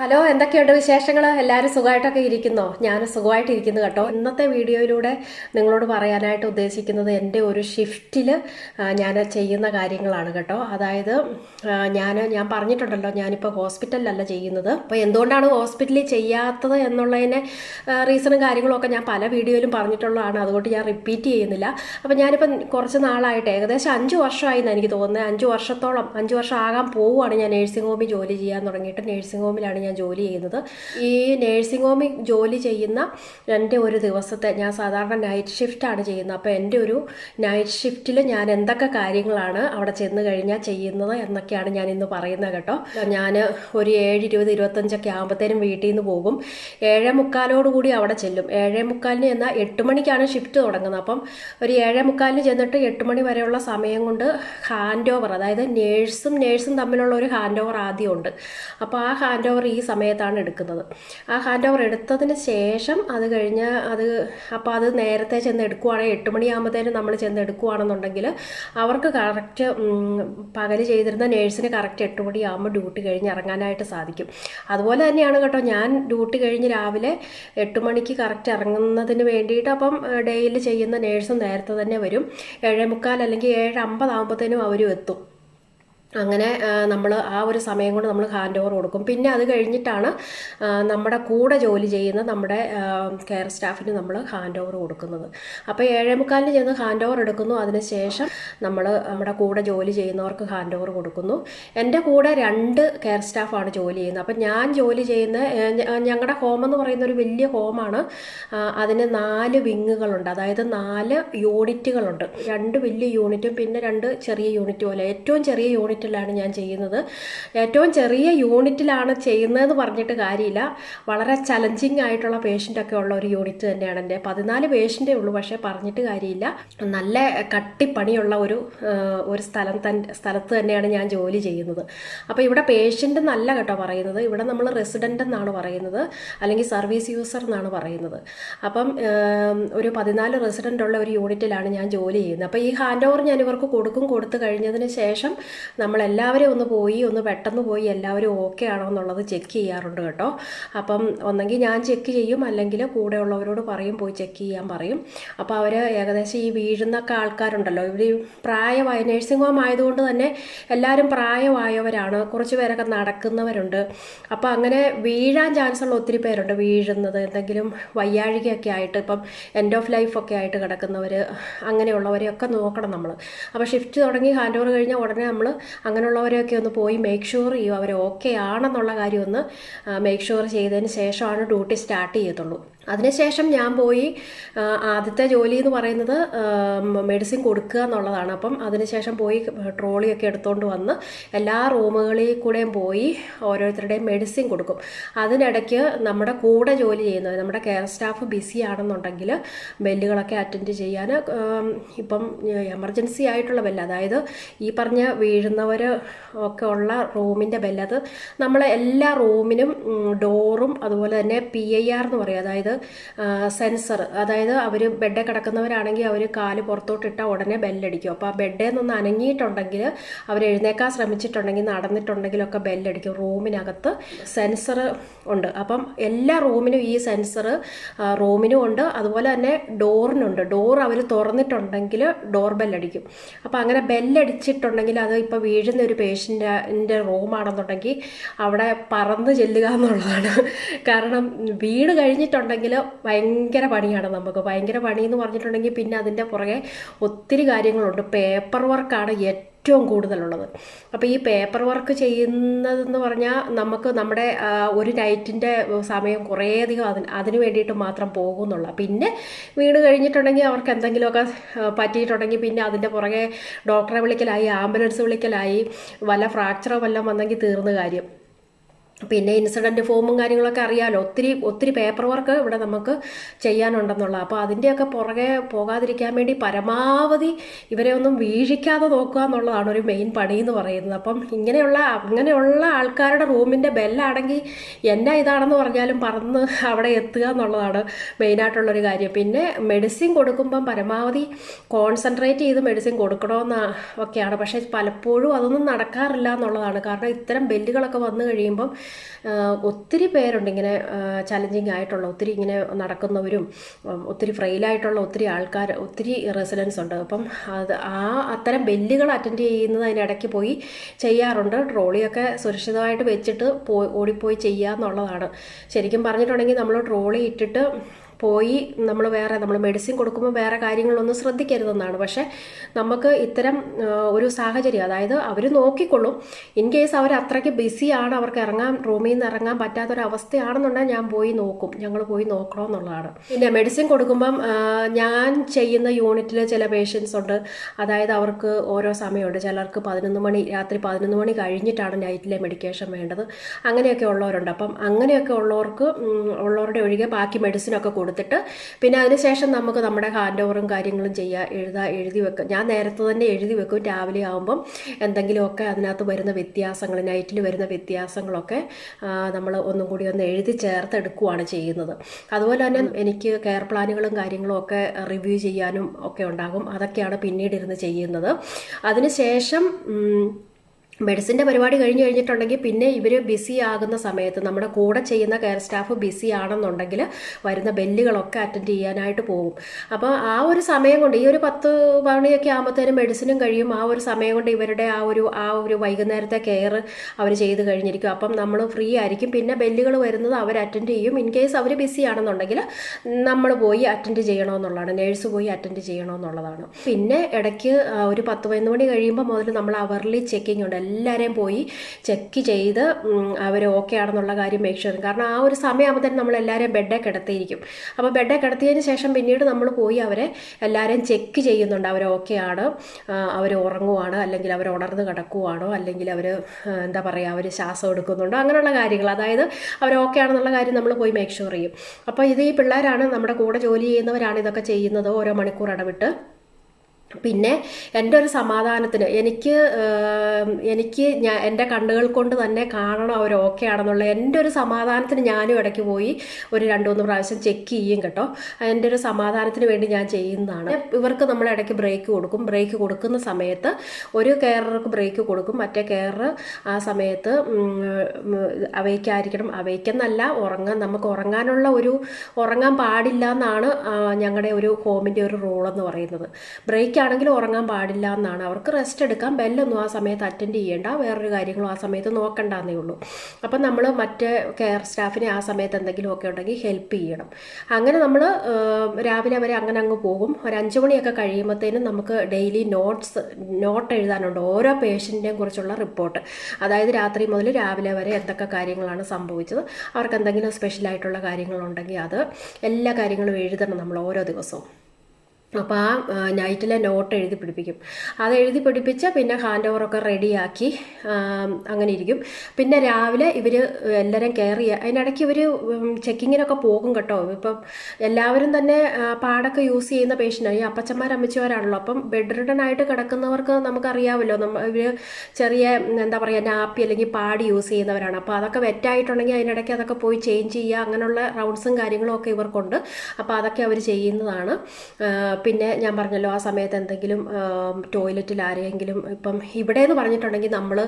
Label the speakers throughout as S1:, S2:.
S1: Hello എന്തൊക്കെയുണ്ട് വിശേഷങ്ങൾ എല്ലാവരും സുഖമായിട്ടൊക്കെ ഇരിക്കുന്നോ? ഞാൻ സുഖമായിട്ടിരിക്കുന്നു കേട്ടോ. ഇന്നത്തെ വീഡിയോയിലൂടെ നിങ്ങളോട് പറയാനായിട്ട് ഉദ്ദേശിക്കുന്നത് എന്റെ ഒരു ഷിഫ്റ്റിൽ ഞാൻ ചെയ്യുന്ന കാര്യങ്ങളാണ് കേട്ടോ. അതായത് ഞാൻ ഞാൻ പറഞ്ഞിട്ടുണ്ടല്ലോ ഞാനിപ്പോൾ ഹോസ്പിറ്റലിലല്ല ചെയ്യുന്നത്. അപ്പോൾ എന്തുകൊണ്ടാണ് ഹോസ്പിറ്റലിൽ ചെയ്യാത്തത് എന്നുള്ളതിനെ റീസണും കാര്യങ്ങളും ഒക്കെ ഞാൻ പല വീഡിയോയിലും പറഞ്ഞിട്ടുള്ളതാണ്. അതുകൊണ്ട് ഞാൻ റിപ്പീറ്റ് ചെയ്യുന്നില്ല. അപ്പോൾ ഞാനിപ്പം കുറച്ച് നാളായിട്ട് ഏകദേശം അഞ്ച് വർഷമായി എന്ന് എനിക്ക് തോന്നുന്നത്. അഞ്ച് വർഷത്തോളം അഞ്ച് വർഷം ആകാൻ പോവുകയാണ് ഞാൻ നേഴ്സിംഗ് ഹോമിൽ ജോലി ചെയ്യാൻ തുടങ്ങിയിട്ട്. നേഴ്സിംഗ് ഹോമിലാണ് ഞാൻ ജോലി ചെയ്യുന്നത്. ഈ നേഴ്സിംഗ് ഹോമിൽ ജോലി ചെയ്യുന്ന എന്റെ ഒരു ദിവസത്തെ ഞാൻ സാധാരണ നൈറ്റ് ഷിഫ്റ്റാണ് ചെയ്യുന്നത്. അപ്പോൾ എന്റെ ഒരു നൈറ്റ് ഷിഫ്റ്റിൽ ഞാൻ എന്തൊക്കെ കാര്യങ്ങളാണ് അവിടെ ചെന്ന് കഴിഞ്ഞാൽ ചെയ്യുന്നത് എന്നൊക്കെയാണ് ഞാൻ ഇന്ന് പറയുന്നത് കേട്ടോ. ഞാൻ ഒരു ഏഴ് ഇരുപത് ഇരുപത്തഞ്ചൊക്കെ ആകുമ്പോഴത്തേനും വീട്ടിൽ നിന്ന് പോകും. ഏഴേ മുക്കാലോട് കൂടി അവിടെ ചെല്ലും. ഏഴേ മുക്കാലിന് എന്നാൽ എട്ട് മണിക്കാണ് ഷിഫ്റ്റ് തുടങ്ങുന്നത്. അപ്പം ഒരു ഏഴേ മുക്കാലിന് ചെന്നിട്ട് എട്ട് മണി വരെയുള്ള സമയം കൊണ്ട് ഹാൻഡ് ഓവർ അതായത് നേഴ്സും നേഴ്സും തമ്മിലുള്ള ഒരു ഹാൻഡ് ഓവർ ആദ്യമുണ്ട്. അപ്പോൾ ആ ഹാൻഡ് ഓവർ സമയത്താണ് എടുക്കുന്നത്. ആ ഹാൻഡ് ഓവർ എടുത്തതിന് ശേഷം അത് കഴിഞ്ഞ് അത് അപ്പോൾ അത് നേരത്തെ ചെന്ന് എടുക്കുവാണെങ്കിൽ എട്ട് മണിയാകുമ്പോഴത്തേനും നമ്മൾ ചെന്ന് എടുക്കുവാണെന്നുണ്ടെങ്കിൽ അവർക്ക് കറക്റ്റ് പകൽ ചെയ്തിരുന്ന നേഴ്സിന് കറക്റ്റ് എട്ട് മണിയാകുമ്പോൾ ഡ്യൂട്ടി കഴിഞ്ഞ് ഇറങ്ങാനായിട്ട് സാധിക്കും. അതുപോലെ തന്നെയാണ് കേട്ടോ ഞാൻ ഡ്യൂട്ടി കഴിഞ്ഞ് രാവിലെ എട്ട് മണിക്ക് കറക്റ്റ് ഇറങ്ങുന്നതിന് വേണ്ടിയിട്ട് അപ്പം ഡെയിലി ചെയ്യുന്ന നേഴ്സും നേരത്തെ തന്നെ വരും. ഏഴേ മുക്കാൽ അല്ലെങ്കിൽ ഏഴ് അമ്പതാകുമ്പോഴത്തേനും അവരും എത്തും. അങ്ങനെ നമ്മൾ ആ ഒരു സമയം കൊണ്ട് നമ്മൾ ഹാൻഡ് ഓവർ കൊടുക്കും. പിന്നെ അത് കഴിഞ്ഞിട്ടാണ് നമ്മുടെ കൂടെ ജോലി ചെയ്യുന്ന നമ്മുടെ കെയർ സ്റ്റാഫിന് നമ്മൾ ഹാൻഡ് ഓവർ കൊടുക്കുന്നത്. അപ്പോൾ ഏഴേ മുക്കാലിന് ചെന്ന് ഹാൻഡ് ഓവർ എടുക്കുന്നു. അതിനുശേഷം നമ്മൾ നമ്മുടെ കൂടെ ജോലി ചെയ്യുന്നവർക്ക് ഹാൻഡ് ഓവർ കൊടുക്കുന്നു. എന്റെ കൂടെ രണ്ട് കെയർ സ്റ്റാഫാണ് ജോലി ചെയ്യുന്നത്. അപ്പം ഞാൻ ജോലി ചെയ്യുന്ന ഞങ്ങളുടെ ഹോം എന്ന് പറയുന്ന ഒരു വലിയ ഹോമാണ് അതിന് നാല് വിങ്ങുകളുണ്ട്. അതായത് നാല് യൂണിറ്റുകളുണ്ട് രണ്ട് വലിയ യൂണിറ്റും പിന്നെ രണ്ട് ചെറിയ യൂണിറ്റ് പോലെ ഏറ്റവും ചെറിയ യൂണിറ്റിലാണ് ഞാൻ ചെയ്യുന്നത്. ഏറ്റവും ചെറിയ യൂണിറ്റിലാണ് ചെയ്യുന്നതെന്ന് പറഞ്ഞിട്ട് കാര്യമില്ല. വളരെ ചലഞ്ചിങ് ആയിട്ടുള്ള പേഷ്യന്റൊക്കെ ഉള്ള ഒരു യൂണിറ്റ് തന്നെയാണ് എന്റെ. പതിനാല് പേഷ്യന്റേ ഉള്ളൂ പക്ഷേ പറഞ്ഞിട്ട് കാര്യമില്ല. നല്ല കട്ടിപ്പണിയുള്ള ഒരു ഒരു സ്ഥലം തൻ സ്ഥലത്ത് തന്നെയാണ് ഞാൻ ജോലി ചെയ്യുന്നത്. അപ്പോൾ ഇവിടെ പേഷ്യന്റ് നല്ല കേട്ടോ പറയുന്നത്. ഇവിടെ നമ്മൾ റെസിഡന്റ് എന്നാണ് പറയുന്നത്. അല്ലെങ്കിൽ സർവീസ് യൂസർ എന്നാണ് പറയുന്നത്. അപ്പം ഒരു പതിനാല് റെസിഡന്റ് ഉള്ള ഒരു യൂണിറ്റിലാണ് ഞാൻ ജോലി ചെയ്യുന്നത്. അപ്പോൾ ഈ ഹാൻഡ് ഓവർ ഞാൻ ഇവർക്ക് കൊടുക്കും. കൊടുത്തു കഴിഞ്ഞതിന് ശേഷം നമ്മളെല്ലാവരും ഒന്ന് പോയി ഒന്ന് പെട്ടെന്ന് പോയി എല്ലാവരും ഓക്കെ ആണോ എന്നുള്ളത് ചെക്ക് ചെയ്യാറുണ്ട് കേട്ടോ. അപ്പം ഒന്നെങ്കിൽ ഞാൻ ചെക്ക് ചെയ്യും അല്ലെങ്കിൽ കൂടെ ഉള്ളവരോട് പറയും പോയി ചെക്ക് ചെയ്യാൻ പറയും. അപ്പോൾ അവർ ഏകദേശം ഈ വീഴുന്നൊക്കെ ആൾക്കാരുണ്ടല്ലോ. ഇവർ പ്രായമായ നഴ്സിംഗ് ഹോം ആയതുകൊണ്ട് തന്നെ എല്ലാവരും പ്രായമായവരാണ്. കുറച്ച് പേരൊക്കെ നടക്കുന്നവരുണ്ട്. അപ്പോൾ അങ്ങനെ വീഴാൻ ചാൻസ് ഉള്ള ഒത്തിരി പേരുണ്ട്. വീഴുന്നത് എന്തെങ്കിലും വയ്യാഴികയൊക്കെ ആയിട്ട് ഇപ്പം എൻഡ് ഓഫ് ലൈഫൊക്കെ ആയിട്ട് കിടക്കുന്നവർ അങ്ങനെയുള്ളവരെയൊക്കെ നോക്കണം നമ്മൾ അപ്പോൾ ഷിഫ്റ്റ് തുടങ്ങി ഹാൻഡ് ഓവർ കഴിഞ്ഞാൽ ഉടനെ നമ്മൾ അങ്ങനെയുള്ളവരെയൊക്കെ ഒന്ന് പോയി മേക്ക് ഷുവർ ചെയ്യും. അവർ ഓക്കെ ആണെന്നുള്ള കാര്യം ഒന്ന് മേക്ക് ഷുവർ ചെയ്തതിന് ശേഷമാണ് ഡ്യൂട്ടി സ്റ്റാർട്ട് ചെയ്യത്തുള്ളൂ. അതിനുശേഷം ഞാൻ പോയി ആദ്യത്തെ ജോലി എന്ന് പറയുന്നത് മെഡിസിൻ കൊടുക്കുക എന്നുള്ളതാണ്. അപ്പം അതിനുശേഷം പോയി ട്രോളിയൊക്കെ എടുത്തുകൊണ്ട് വന്ന് എല്ലാ റൂമുകളിൽ കൂടെയും പോയി ഓരോരുത്തരുടെയും മെഡിസിൻ കൊടുക്കും. അതിനിടയ്ക്ക് നമ്മുടെ കൂടെ ജോലി ചെയ്യുന്നത് നമ്മുടെ കെയർ സ്റ്റാഫ് ബിസി ആണെന്നുണ്ടെങ്കിൽ ബെല്ലുകളൊക്കെ അറ്റൻഡ് ചെയ്യാൻ ഇപ്പം എമർജൻസി ആയിട്ടുള്ള ബെല്ല് അതായത് ഈ പറഞ്ഞ വീഴുന്നവർ ഒക്കെ ഉള്ള റൂമിന്റെ ബെല്ല്. അത് നമ്മൾ എല്ലാ റൂമിനും ഡോറും അതുപോലെ തന്നെ പി ഐ ആർ എന്ന് പറയും. അതായത് സെൻസർ. അതായത് അവർ ബെഡിൽ കിടക്കുന്നവരാണെങ്കിൽ അവർ കാൽ പുറത്തോട്ടിട്ടാൽ ഉടനെ ബെല്ലടിക്കും. അപ്പോൾ ആ ബെഡിൽ നിന്ന് അനങ്ങിയിട്ടുണ്ടെങ്കിൽ അവർ എഴുന്നേക്കാൻ ശ്രമിച്ചിട്ടുണ്ടെങ്കിൽ നടന്നിട്ടുണ്ടെങ്കിലൊക്കെ ബെല്ലടിക്കും. റൂമിനകത്ത് സെൻസർ ഉണ്ട്. അപ്പം എല്ലാ റൂമിനും ഈ സെൻസർ റൂമിനും ഉണ്ട്. അതുപോലെ തന്നെ ഡോറിനുണ്ട്. ഡോർ അവർ തുറന്നിട്ടുണ്ടെങ്കിൽ ഡോർ ബെല്ലടിക്കും. അപ്പോൾ അങ്ങനെ ബെല്ലടിച്ചിട്ടുണ്ടെങ്കിൽ അത് ഇപ്പോൾ വീഴുന്ന ഒരു പേഷ്യന്റെ റൂമാണെന്നുണ്ടെങ്കിൽ അവിടെ പറന്ന് ചെല്ലുക എന്നുള്ളതാണ്. കാരണം വീട് കഴിഞ്ഞിട്ടുണ്ടെങ്കിൽ ഭയങ്കര പണിയാണ് നമുക്ക്. ഭയങ്കര പണി എന്ന് പറഞ്ഞിട്ടുണ്ടെങ്കിൽ പിന്നെ അതിന്റെ പുറകെ ഒത്തിരി കാര്യങ്ങളുണ്ട്. പേപ്പർ വർക്കാണ് ഏറ്റവും കൂടുതലുള്ളത്. അപ്പോൾ ഈ പേപ്പർ വർക്ക് ചെയ്യുന്നതെന്ന് പറഞ്ഞാൽ നമുക്ക് നമ്മുടെ ഒരു നൈറ്റിന്റെ സമയം കുറേയധികം അതിന് അതിന് വേണ്ടിയിട്ട് മാത്രം പോകുന്നുള്ള. പിന്നെ വീട് കഴിഞ്ഞിട്ടുണ്ടെങ്കിൽ അവർക്ക് എന്തെങ്കിലുമൊക്കെ പറ്റിയിട്ടുണ്ടെങ്കിൽ പിന്നെ അതിന്റെ പുറകെ ഡോക്ടറെ വിളിക്കലായി ആംബുലൻസ് വിളിക്കലായി വല്ല ഫ്രാക്ചറോ വല്ലതും വന്നെങ്കിൽ തീർന്ന കാര്യം. പിന്നെ ഇൻസിഡന്റ് ഫോമും കാര്യങ്ങളൊക്കെ അറിയാമല്ലോ ഒത്തിരി ഒത്തിരി പേപ്പർ വർക്ക് ഇവിടെ നമുക്ക് ചെയ്യാനുണ്ടെന്നുള്ള. അപ്പോൾ അതിന്റെയൊക്കെ പുറകെ പോകാതിരിക്കാൻ വേണ്ടി പരമാവധി ഇവരെ ഒന്നും വീഴിക്കാതെ നോക്കുക എന്നുള്ളതാണ് ഒരു മെയിൻ പണി എന്ന് പറയുന്നത്. അപ്പം ഇങ്ങനെയുള്ള അങ്ങനെയുള്ള ആൾക്കാരുടെ റൂമിന്റെ ബെല്ലാണെങ്കിൽ എന്നാ ഇതാണെന്ന് പറഞ്ഞാലും പറന്ന് അവിടെ എത്തുക എന്നുള്ളതാണ് മെയിനായിട്ടുള്ളൊരു കാര്യം. പിന്നെ മെഡിസിൻ കൊടുക്കുമ്പം പരമാവധി കോൺസെൻട്രേറ്റ് ചെയ്ത് മെഡിസിൻ കൊടുക്കണമെന്ന് ഒക്കെയാണ്. പക്ഷേ പലപ്പോഴും അതൊന്നും നടക്കാറില്ല എന്നുള്ളതാണ്. കാരണം ഇത്തരം ബെല്ലുകളൊക്കെ വന്നു കഴിയുമ്പം ഒത്തിരി പേരുണ്ട് ഇങ്ങനെ ചലഞ്ചിങ് ആയിട്ടുള്ള ഒത്തിരി ഇങ്ങനെ നടക്കുന്നവരും ഒത്തിരി ഫ്രെയിലായിട്ടുള്ള ഒത്തിരി ആൾക്കാർ ഒത്തിരി റെസിഡൻസ് ഉണ്ട്. അപ്പം അത് ആ അത്തരം ബെല്ലുകൾ അറ്റൻഡ് ചെയ്യുന്നത് അതിനിടയ്ക്ക് പോയി ചെയ്യാറുണ്ട്. ട്രോളിയൊക്കെ സുരക്ഷിതമായിട്ട് വെച്ചിട്ട് പോയി ഓടിപ്പോയി ചെയ്യുക എന്നുള്ളതാണ് ശരിക്കും പറഞ്ഞിട്ടുണ്ടെങ്കിൽ നമ്മൾ ട്രോളി ഇട്ടിട്ട് പോയി നമ്മൾ വേറെ നമ്മൾ മെഡിസിൻ കൊടുക്കുമ്പോൾ വേറെ കാര്യങ്ങളൊന്നും ശ്രദ്ധിക്കരുതെന്നാണ്. പക്ഷേ നമുക്ക് ഇത്തരം ഒരു സാഹചര്യം അതായത് അവർ നോക്കിക്കൊള്ളും. ഇൻ കേസ് അവർ അത്രയ്ക്ക് ബിസിയാണ് അവർക്ക് ഇറങ്ങാൻ റൂമിൽ നിന്ന് ഇറങ്ങാൻ പറ്റാത്തൊരവസ്ഥയാണെന്നുണ്ടെങ്കിൽ ഞാൻ പോയി നോക്കും. ഞങ്ങൾ പോയി നോക്കണമെന്നുള്ളതാണ് പിന്നെ മെഡിസിൻ കൊടുക്കുമ്പം ഞാൻ ചെയ്യുന്ന യൂണിറ്റിൽ ചില പേഷ്യൻസ് ഉണ്ട്. അതായത് അവർക്ക് ഓരോ സമയമുണ്ട്. ചിലർക്ക് പതിനൊന്ന് മണി രാത്രി പതിനൊന്ന് മണി കഴിഞ്ഞിട്ടാണ് നൈറ്റിലെ മെഡിക്കേഷൻ വേണ്ടത്. അങ്ങനെയൊക്കെ ഉള്ളവരുണ്ട്. അപ്പം അങ്ങനെയൊക്കെ ഉള്ളവർക്ക് ഉള്ളവരുടെ ഒഴികെ ബാക്കി മെഡിസിനൊക്കെ കൊടുത്തിട്ട്. പിന്നെ അതിനുശേഷം നമുക്ക് നമ്മുടെ ഹാൻഡ് ഓവറും കാര്യങ്ങളും ചെയ്യുക എഴുതാ എഴുതി വെക്കുക ഞാൻ നേരത്തെ തന്നെ എഴുതി വെക്കും. രാവിലെ ആകുമ്പം എന്തെങ്കിലുമൊക്കെ അതിനകത്ത് വരുന്ന വ്യത്യാസങ്ങൾ നൈറ്റിൽ വരുന്ന വ്യത്യാസങ്ങളൊക്കെ നമ്മൾ ഒന്നും കൂടി ഒന്ന് എഴുതി ചേർത്തെടുക്കുകയാണ് ചെയ്യുന്നത്. അതുപോലെ തന്നെ എനിക്ക് കെയർ പ്ലാനുകളും കാര്യങ്ങളും ഒക്കെ റിവ്യൂ ചെയ്യാനും ഒക്കെ ഉണ്ടാകും. അതൊക്കെയാണ് പിന്നീട് ഇരുന്ന് ചെയ്യുന്നത്. അതിനുശേഷം മെഡിസിന്റെ പരിപാടി കഴിഞ്ഞ് കഴിഞ്ഞിട്ടുണ്ടെങ്കിൽ പിന്നെ ഇവർ ബിസി ആകുന്ന സമയത്ത് നമ്മുടെ കൂടെ ചെയ്യുന്ന കെയർ സ്റ്റാഫ് ബിസി ആണെന്നുണ്ടെങ്കിൽ വരുന്ന ബെല്ലുകളൊക്കെ അറ്റൻഡ് ചെയ്യാനായിട്ട് പോകും. അപ്പോൾ ആ ഒരു സമയം കൊണ്ട് ഈ ഒരു പത്ത് മണിയൊക്കെ ആകുമ്പോഴത്തേനും മെഡിസിനും കഴിയും. ആ ഒരു സമയം കൊണ്ട് ഇവരുടെ ആ ഒരു ആ ഒരു വൈകുന്നേരത്തെ കെയർ അവർ ചെയ്ത് കഴിഞ്ഞിരിക്കും. അപ്പം നമ്മൾ ഫ്രീ ആയിരിക്കും. പിന്നെ ബെല്ലുകൾ വരുന്നത് അവർ അറ്റൻഡ് ചെയ്യും. ഇൻ കേസ് അവർ ബിസി ആണെന്നുണ്ടെങ്കിൽ നമ്മൾ പോയി അറ്റൻഡ് ചെയ്യണമെന്നുള്ളതാണ്. നേഴ്സ് പോയി അറ്റൻഡ് ചെയ്യണമെന്നുള്ളതാണ്. പിന്നെ ഇടയ്ക്ക് ഒരു പത്ത് പതിനൊന്ന് മണി കഴിയുമ്പോൾ മുതൽ നമ്മൾ അവർലി ചെക്കിംഗ് ഉണ്ട്. എല്ലാവരെയും പോയി ചെക്ക് ചെയ്ത് അവർ ഓക്കെ ആണെന്നുള്ള കാര്യം മേക്ക് കാരണം ആ ഒരു സമയമാകുമ്പോഴത്തേനും നമ്മൾ എല്ലാവരെയും ബെഡേ കിടത്തിയിരിക്കും അപ്പോൾ ബെഡേ കിടത്തിയതിന് ശേഷം പിന്നീട് നമ്മൾ പോയി അവരെ എല്ലാവരെയും ചെക്ക് ചെയ്യുന്നുണ്ട്. അവർ ഓക്കെ ആണ് അവർ ഉറങ്ങുവാണ് അല്ലെങ്കിൽ അവർ ഉണർന്ന് കിടക്കുവാണോ അല്ലെങ്കിൽ അവർ എന്താ പറയുക അവർ ശ്വാസം എടുക്കുന്നുണ്ടോ അങ്ങനെയുള്ള കാര്യങ്ങൾ. അതായത് അവർ ഓക്കെ ആണെന്നുള്ള കാര്യം നമ്മൾ പോയി മേക്ക് ഷുവർ ചെയ്യും. അപ്പോൾ ഇത് ഈ പിള്ളേരാണ് നമ്മുടെ കൂടെ ജോലി ചെയ്യുന്നവരാണ് ഇതൊക്കെ ചെയ്യുന്നത്. ഓരോ മണിക്കൂർ ഇടവിട്ട്. പിന്നെ എന്റെ ഒരു സമാധാനത്തിന് എനിക്ക് എനിക്ക് ഞാൻ എന്റെ കണ്ണുകൾ കൊണ്ട് തന്നെ കാണണം അവർ ഓക്കെ ആണെന്നുള്ള എന്റെ ഒരു സമാധാനത്തിന് ഞാനും ഇടയ്ക്ക് പോയി ഒരു രണ്ട് മൂന്ന് പ്രാവശ്യം ചെക്ക് ചെയ്യും കേട്ടോ. എന്റെ ഒരു സമാധാനത്തിന് വേണ്ടി ഞാൻ ചെയ്യുന്നതാണ്. ഇവർക്ക് നമ്മൾ ഇടയ്ക്ക് ബ്രേക്ക് കൊടുക്കും. ബ്രേക്ക് കൊടുക്കുന്ന സമയത്ത് ഒരു കെയറർക്ക് ബ്രേക്ക് കൊടുക്കും. മറ്റേ കെയർ ആ സമയത്ത് അവയ്ക്കായിരിക്കണം. അവയ്ക്കെന്നല്ല ഉറങ്ങാൻ നമുക്ക് ഉറങ്ങാനുള്ള ഒരു ഉറങ്ങാൻ പാടില്ല എന്നാണ് ഞങ്ങളുടെ ഒരു ഹോമിന്റെ ഒരു റൂൾ എന്ന് പറയുന്നത്. ബ്രേക്ക് ആണെങ്കിലും ഉറങ്ങാൻ പാടില്ല എന്നാണ്. അവർക്ക് റെസ്റ്റ് എടുക്കാം ബെല്ലൊന്നും ആ സമയത്ത് അറ്റൻഡ് ചെയ്യേണ്ട. വേറൊരു കാര്യങ്ങളും ആ സമയത്ത് നോക്കണ്ടെന്നേ ഉള്ളൂ. അപ്പം നമ്മൾ മറ്റ് കെയർ സ്റ്റാഫിനെ ആ സമയത്ത് എന്തെങ്കിലുമൊക്കെ ഉണ്ടെങ്കിൽ ഹെൽപ്പ് ചെയ്യണം. അങ്ങനെ നമ്മൾ രാവിലെ വരെ അങ്ങനെ അങ്ങ് പോകും. ഒരു അഞ്ച് മണിയൊക്കെ കഴിയുമ്പോഴത്തേനും നമുക്ക് ഡെയിലി നോട്ട്സ് നോട്ട് എഴുതാനുണ്ട്. ഓരോ പേഷ്യന്റിനെയും കുറിച്ചുള്ള റിപ്പോർട്ട് അതായത് രാത്രി മുതൽ രാവിലെ വരെ എന്തൊക്കെ കാര്യങ്ങളാണ് സംഭവിച്ചത്. അവർക്ക് എന്തെങ്കിലും സ്പെഷ്യലായിട്ടുള്ള കാര്യങ്ങളുണ്ടെങ്കിൽ അത് എല്ലാ കാര്യങ്ങളും എഴുതണം നമ്മൾ ഓരോ ദിവസവും. അപ്പോൾ ആ നൈറ്റിലെ നോട്ട് എഴുതി പിടിപ്പിക്കും. അത് എഴുതി പിടിപ്പിച്ച് പിന്നെ ഹാൻഡ് ഓവറൊക്കെ റെഡിയാക്കി അങ്ങനെ ഇരിക്കും. പിന്നെ രാവിലെ ഇവർ എല്ലാവരും ചെയ്യുക അതിനിടയ്ക്ക് ഇവർ ചെക്കിങ്ങിനൊക്കെ പോകും കേട്ടോ. ഇപ്പം എല്ലാവരും തന്നെ പാടൊക്കെ യൂസ് ചെയ്യുന്ന പേഷ്യന്റാണ് ഈ അപ്പച്ചന്മാർ അമ്മച്ചിമാരാണല്ലോ. അപ്പം ബെഡ് റിഡൺ ആയിട്ട് കിടക്കുന്നവർക്ക് നമുക്കറിയാമല്ലോ. നമ്മൾ ഇവർ ചെറിയ എന്താ പറയുക നാപ്പി അല്ലെങ്കിൽ പാഡ് യൂസ് ചെയ്യുന്നവരാണ്. അപ്പോൾ അതൊക്കെ വെറ്റായിട്ടുണ്ടെങ്കിൽ അതിനിടയ്ക്ക് അതൊക്കെ പോയി ചേഞ്ച് ചെയ്യുക അങ്ങനെയുള്ള റൗണ്ട്സും കാര്യങ്ങളും ഒക്കെ ഇവർക്കുണ്ട്. അപ്പോൾ അതൊക്കെ അവർ ചെയ്യുന്നതാണ്. പിന്നെ ഞാൻ പറഞ്ഞല്ലോ ആ സമയത്ത് എന്തെങ്കിലും ടോയ്ലറ്റിൽ ആരെങ്കിലും ഇപ്പം ഇവിടെ എന്ന് പറഞ്ഞിട്ടുണ്ടെങ്കിൽ നമ്മൾ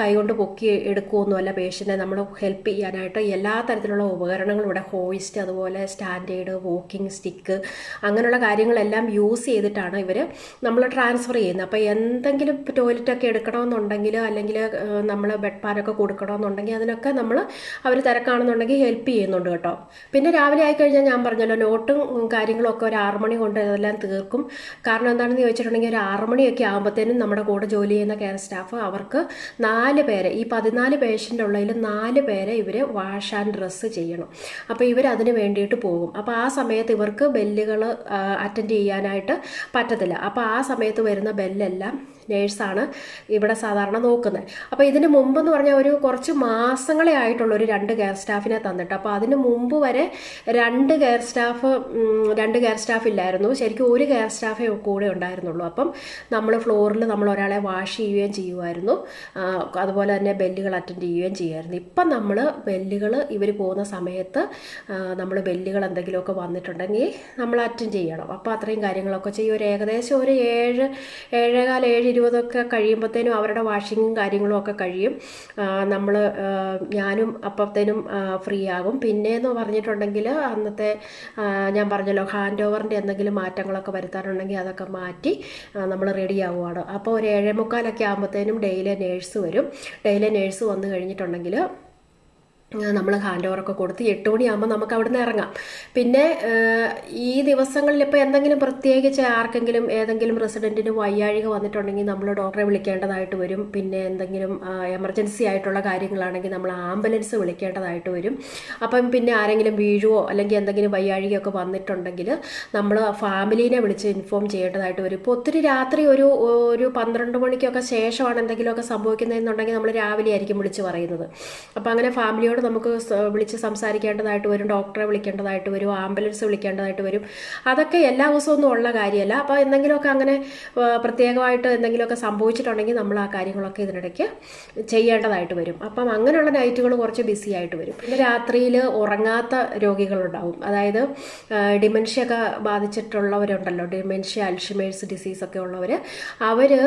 S1: കൈകൊണ്ട് പൊക്കി എടുക്കുമൊന്നുമല്ല പേഷ്യന്റിനെ നമ്മൾ ഹെൽപ്പ് ചെയ്യാനായിട്ട് എല്ലാ തരത്തിലുള്ള ഉപകരണങ്ങളും ഇവിടെ ഹോയിസ്റ്റ് അതുപോലെ സ്റ്റാൻഡേർഡ് വോക്കിംഗ് സ്റ്റിക്ക് അങ്ങനെയുള്ള കാര്യങ്ങളെല്ലാം യൂസ് ചെയ്തിട്ടാണ് ഇവർ നമ്മൾ ട്രാൻസ്ഫർ ചെയ്യുന്നത്. അപ്പോൾ എന്തെങ്കിലും ടോയ്ലറ്റൊക്കെ എടുക്കണമെന്നുണ്ടെങ്കിൽ അല്ലെങ്കിൽ നമ്മൾ ബെഡ് പാനൊക്കെ കൊടുക്കണമെന്നുണ്ടെങ്കിൽ അതിനൊക്കെ നമ്മൾ അവർ തിരക്കാണെന്നുണ്ടെങ്കിൽ ഹെൽപ്പ് ചെയ്യുന്നുണ്ട് കേട്ടോ. പിന്നെ രാവിലെ ആയിക്കഴിഞ്ഞാൽ ഞാൻ പറഞ്ഞല്ലോ നോട്ടും കാര്യങ്ങളൊക്കെ ഒരു ആറ് മണി കൊണ്ട് ഇതെല്ലാം തീർക്കും. കാരണം എന്താണെന്ന് ചോദിച്ചിട്ടുണ്ടെങ്കിൽ ഒരു ആറ് മണിയൊക്കെ ആകുമ്പോഴത്തേനും നമ്മുടെ കൂടെ ജോലി ചെയ്യുന്ന കെയർ സ്റ്റാഫ് അവർക്ക് നാല് പേരെ ഈ പതിനാല് പേഷ്യന്റ് ഉള്ളതിൽ നാല് പേരെ ഇവർ വാഷ് ആൻഡ് ഡ്രസ്സ് ചെയ്യണം. അപ്പോൾ ഇവർ അതിന് വേണ്ടിയിട്ട് പോകും. അപ്പോൾ ആ സമയത്ത് ഇവർക്ക് ബെല്ലുകൾ അറ്റൻഡ് ചെയ്യാനായിട്ട് പറ്റത്തില്ല. അപ്പോൾ ആ സമയത്ത് വരുന്ന ബെല്ലെല്ലാം നേഴ്സാണ് ഇവിടെ സാധാരണ നോക്കുന്നത്. അപ്പോൾ ഇതിന് മുമ്പെന്ന് പറഞ്ഞാൽ ഒരു കുറച്ച് മാസങ്ങളെ ആയിട്ടുള്ള ഒരു രണ്ട് കെയർ സ്റ്റാഫിനെ തന്നിട്ട്. അപ്പോൾ അതിന് മുമ്പ് വരെ രണ്ട് കെയർ സ്റ്റാഫ് രണ്ട് കെയർ സ്റ്റാഫ് ഇല്ലായിരുന്നു. ശരിക്കും ഒരു കെയർ സ്റ്റാഫേ കൂടെ ഉണ്ടായിരുന്നുള്ളൂ. അപ്പം നമ്മൾ ഫ്ലോറിൽ നമ്മൾ ഒരാളെ വാഷ് ചെയ്യുകയും ചെയ്യുമായിരുന്നു. അതുപോലെ തന്നെ ബെല്ലുകൾ അറ്റൻഡ് ചെയ്യുകയും ചെയ്യുമായിരുന്നു ഇപ്പം നമ്മൾ ബെല്ലുകൾ ഇവർ പോകുന്ന സമയത്ത് നമ്മൾ ബെല്ലുകൾ എന്തെങ്കിലുമൊക്കെ വന്നിട്ടുണ്ടെങ്കിൽ നമ്മൾ അറ്റൻഡ് ചെയ്യണം. അപ്പോൾ അത്രയും കാര്യങ്ങളൊക്കെ ചെയ്യും. ഒരു ഏകദേശം ഒരു ഏഴ് ഏഴേകാൽ ഏഴ് ഇരുപതൊക്കെ കഴിയുമ്പോഴത്തേനും അവരുടെ വാഷിങ്ങും കാര്യങ്ങളും ഒക്കെ കഴിയും. നമ്മൾ ഞാനും അപ്പത്തേനും ഫ്രീ ആകും. പിന്നെയെന്ന് പറഞ്ഞിട്ടുണ്ടെങ്കിൽ അന്നത്തെ ഞാൻ പറഞ്ഞല്ലോ ഹാൻഡ് ഓവറിന്റെ എന്തെങ്കിലും മാറ്റങ്ങളൊക്കെ വരുത്താനുണ്ടെങ്കിൽ അതൊക്കെ മാറ്റി നമ്മൾ റെഡി ആവുകയാണ് അപ്പോൾ ഒരു ഏഴേ മുക്കാലൊക്കെ ആകുമ്പോഴത്തേനും ഡെയിലി നേഴ്സ് വരും. ഡെയിലി നേഴ്സ് വന്നു കഴിഞ്ഞിട്ടുണ്ടെങ്കിൽ നമ്മൾ ഹാൻഡ് ഓവറൊക്കെ കൊടുത്ത് എട്ട് മണിയാകുമ്പോൾ നമുക്ക് അവിടെ നിന്ന് ഇറങ്ങാം. പിന്നെ ഈ ദിവസങ്ങളിൽ ഇപ്പോൾ എന്തെങ്കിലും പ്രത്യേകിച്ച് ആർക്കെങ്കിലും ഏതെങ്കിലും റെസിഡന്റിന് വയ്യാഴിക വന്നിട്ടുണ്ടെങ്കിൽ നമ്മൾ ഡോക്ടറെ വിളിക്കേണ്ടതായിട്ട് വരും. പിന്നെ എന്തെങ്കിലും എമർജൻസി ആയിട്ടുള്ള കാര്യങ്ങളാണെങ്കിൽ നമ്മൾ ആംബുലൻസ് വിളിക്കേണ്ടതായിട്ട് വരും. അപ്പം പിന്നെ ആരെങ്കിലും വീഴുവോ അല്ലെങ്കിൽ എന്തെങ്കിലും വയ്യാഴികയൊക്കെ വന്നിട്ടുണ്ടെങ്കിൽ നമ്മൾ ഫാമിലീനെ വിളിച്ച് ഇൻഫോം ചെയ്യേണ്ടതായിട്ട് വരും. ഇപ്പോൾ ഒത്തിരി രാത്രി ഒരു ഒരു പന്ത്രണ്ട് മണിക്കൊക്കെ ശേഷമാണ് എന്തെങ്കിലുമൊക്കെ സംഭവിക്കുന്നതെന്നുണ്ടെങ്കിൽ നമ്മൾ രാവിലെ ആയിരിക്കും വിളിച്ച് പറയുന്നത്. അപ്പോൾ അങ്ങനെ ഫാമിലിയോട് നമുക്ക് സ- വിളിച്ച് സംസാരിക്കേണ്ടതായിട്ട് വരും ഡോക്ടറെ വിളിക്കേണ്ടതായിട്ട് വരും ആംബുലൻസ് വിളിക്കേണ്ടതായിട്ട് വരും. അതൊക്കെ എല്ലാ ദിവസവും ഒന്നും ഉള്ള കാര്യമല്ല. അപ്പോൾ എന്തെങ്കിലുമൊക്കെ അങ്ങനെ പ്രത്യേകമായിട്ട് എന്തെങ്കിലുമൊക്കെ സംഭവിച്ചിട്ടുണ്ടെങ്കിൽ നമ്മൾ ആ കാര്യങ്ങളൊക്കെ ഇതിനിടയ്ക്ക് ചെയ്യേണ്ടതായിട്ട് വരും. അപ്പം അങ്ങനെയുള്ള നൈറ്റുകൾ കുറച്ച് ബിസി ആയിട്ട് വരും. പിന്നെ രാത്രിയിൽ ഉറങ്ങാത്ത രോഗികളുണ്ടാവും. അതായത് ഡിമെൻഷ്യ ഒക്കെ ബാധിച്ചിട്ടുള്ളവരുണ്ടല്ലോ. ഡിമെൻഷ്യ അൽഷിമേഴ്സ് ഡിസീസ് ഒക്കെ ഉള്ളവർ അവർ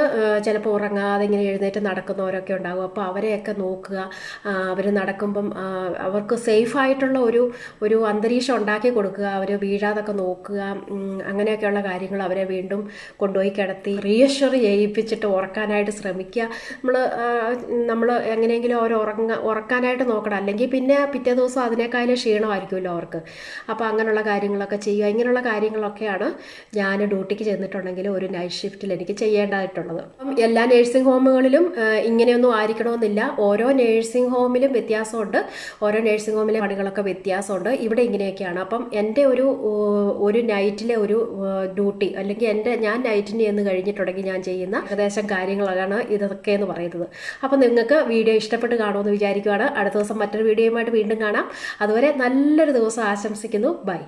S1: ചിലപ്പോൾ ഉറങ്ങാതെ ഇങ്ങനെ എഴുന്നേറ്റ് നടക്കുന്നവരൊക്കെ ഉണ്ടാകും അപ്പോൾ അവരെയൊക്കെ നോക്കുക. അവർ നടക്കുമ്പം അവർക്ക് സേഫായിട്ടുള്ള ഒരു ഒരു അന്തരീക്ഷം ഉണ്ടാക്കി കൊടുക്കുക അവർ വീഴാതൊക്കെ നോക്കുക അങ്ങനെയൊക്കെയുള്ള കാര്യങ്ങൾ അവരെ വീണ്ടും കൊണ്ടുപോയി കിടത്തി റീഅഷ്വർ ചെയ്യിപ്പിച്ചിട്ട് ഉറക്കാനായിട്ട് ശ്രമിക്കുക. നമ്മൾ നമ്മൾ എങ്ങനെയെങ്കിലും അവർ ഉറങ്ങ ഉറക്കാനായിട്ട് നോക്കണം. അല്ലെങ്കിൽ പിന്നെ പിറ്റേ ദിവസം അതിനേക്കാളും ക്ഷീണമായിരിക്കുമല്ലോ അവർക്ക്. അപ്പോൾ അങ്ങനെയുള്ള കാര്യങ്ങളൊക്കെ ചെയ്യുക. ഇങ്ങനെയുള്ള കാര്യങ്ങളൊക്കെയാണ് ഞാൻ ഡ്യൂട്ടിക്ക് ചെന്നിട്ടുണ്ടെങ്കിൽ ഒരു നൈറ്റ് ഷിഫ്റ്റിൽ എനിക്ക് ചെയ്യേണ്ടതായിട്ടുള്ളത്. എല്ലാ നേഴ്സിംഗ് ഹോമുകളിലും ഇങ്ങനെയൊന്നും ആയിരിക്കണമെന്നില്ല. ഓരോ നേഴ്സിംഗ് ഹോമിലും വ്യത്യാസമുണ്ട്. ഓരോ നഴ്സിംഗ് ഹോമിലെ പണികളൊക്കെ വ്യത്യാസമുണ്ട്. ഇവിടെ ഇങ്ങനെയൊക്കെയാണ്. അപ്പം എന്റെ ഒരു ഒരു നൈറ്റിലെ ഒരു ഡ്യൂട്ടി അല്ലെങ്കിൽ എന്റെ ഞാൻ നൈറ്റിന് എന്ന് കഴിഞ്ഞിട്ടുണ്ടെങ്കിൽ ഞാൻ ചെയ്യുന്ന ഏകദേശം കാര്യങ്ങളാണ് ഇതൊക്കെ എന്ന് പറയുന്നത്. അപ്പം നിങ്ങൾക്ക് വീഡിയോ ഇഷ്ടപ്പെട്ട് കാണുമെന്ന് വിചാരിക്കുവാണ്. അടുത്ത ദിവസം മറ്റൊരു വീഡിയോയുമായിട്ട് വീണ്ടും കാണാം. അതുവരെ നല്ലൊരു ദിവസം ആശംസിക്കുന്നു. ബൈ.